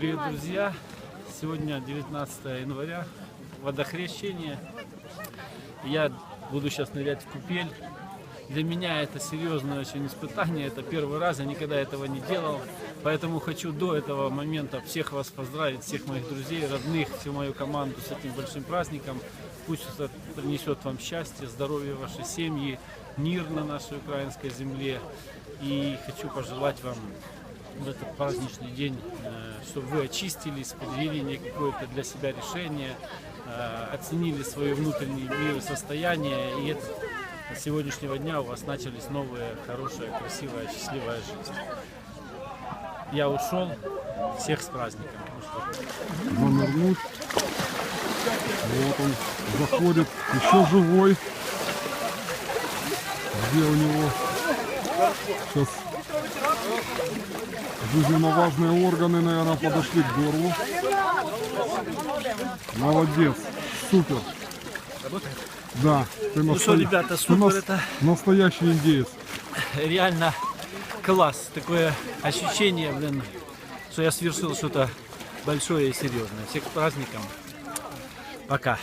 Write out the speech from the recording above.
Привет, друзья! Сегодня 19 января, водохрещение. Я буду сейчас нырять в купель. Для меня это серьезное очень испытание. Это первый раз, я никогда этого не делал. Поэтому хочу до этого момента всех вас поздравить, всех моих друзей, родных, всю мою команду с этим большим праздником. Пусть это принесет вам счастье, здоровье вашей семьи, мир на нашей украинской земле. И хочу пожелать вам в этот праздничный день, э, чтобы вы очистились, подвели какое-то для себя решение, э, оценили свое внутреннее мир и состояние, и это, с сегодняшнего дня у вас начались новые, хорошая, красивая, счастливая жизнь. Я ушел, всех с праздником. занырнуть. Вот он заходит, еще живой. Где у него сейчас жизненно важные органы, наверное, подошли к горлу. Молодец, супер. Да, ты, Ну что, ребята, ты супер нас- это. настоящий индеец. Реально класс, такое ощущение, блин, что я совершил что-то большое и серьезное. Всех с праздником. Пока.